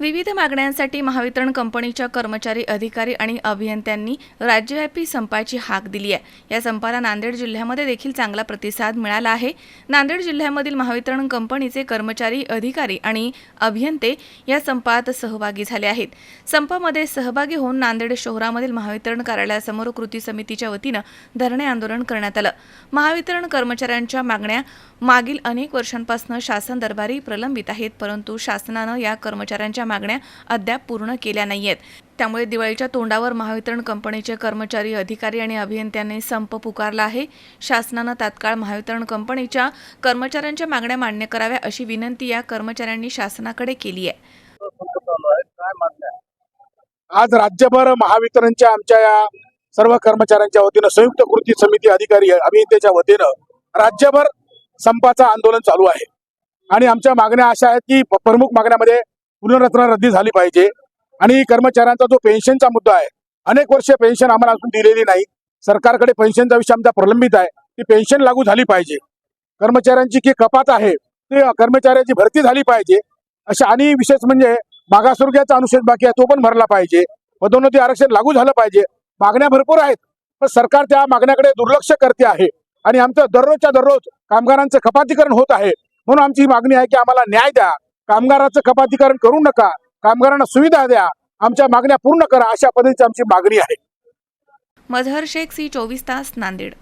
विविध मागण्यांसाठी महावितरण कंपनीच्या कर्मचारी अधिकारी आणि अभियंत्यांनी राज्यव्यापी संपाची हाक दिली आहे. या संपाला नांदेड जिल्ह्यामध्ये देखील चांगला प्रतिसाद मिळाला आहे. नांदेड जिल्ह्यामधील महावितरण कंपनीचे कर्मचारी अधिकारी आणि अभियंते या संपात सहभागी झाले आहेत. संपामध्ये सहभागी होऊन नांदेड शहरामधील महावितरण कार्यालयासमोर कृती समितीच्या वतीनं धरणे आंदोलन करण्यात आलं. महावितरण कर्मचाऱ्यांच्या मागण्या मागील अनेक वर्षांपासून शासन दरबारी प्रलंबित आहेत परंतु शासनानं या कर्मचाऱ्यांच्या मागण्या अद्याप पूर्ण केल्या नाहीयेत. त्यामुळे दिवाळीच्या तोंडावर महावितरण कंपनीचे कर्मचारी अधिकारी आणि अभियंत्यांनी संप पुकारला आहे. शासनानं तात्काळ महावितरण कंपनीच्या कर्मचाऱ्यांच्या मागण्या मान्य कराव्या अशी विनंती या कर्मचाऱ्यांनी शासनाकडे केली आहे. आज राज्यभर महावितरणच्या आमच्या या सर्व कर्मचाऱ्यांच्या वतीनं संयुक्त कृती समिती अधिकारी अभियंत्याच्या वतीनं राज्यभर संपाचं आंदोलन चालू आहे. आणि आमच्या मागण्या अशा आहेत की प्रमुख मागण्यामध्ये पुनर्रचना रद्दी झाली पाहिजे. आणि कर्मचाऱ्यांचा जो पेन्शनचा मुद्दा आहे अनेक वर्ष पेन्शन आम्हाला अजून दिलेली नाही. सरकारकडे पेन्शनचा विषय आमचा प्रलंबित आहे. ती पेन्शन लागू झाली पाहिजे. कर्मचाऱ्यांची जी कपात आहे ती कर्मचाऱ्याची भरती झाली पाहिजे. अशा आणि विशेष म्हणजे मागासवर्गीयाचा अनुच्छेद बाकी आहे तो पण भरला पाहिजे. पदोन्नती आरक्षण लागू झालं पाहिजे. मागण्या भरपूर आहेत पण सरकार त्या मागण्याकडे दुर्लक्ष करते आहे. आणि आमचं दररोजच्या दररोज कामगारांचं कपातीकरण होत आहे. म्हणून आमची मागणी आहे की आम्हाला न्याय द्या. कामगाराचं कपातीकरण करू नका. कामगारांना सुविधा द्या. आमच्या मागण्या पूर्ण करा अशा पद्धतीची आमची मागणी आहे. मझहर शेख सी चोवीस तास नांदेड.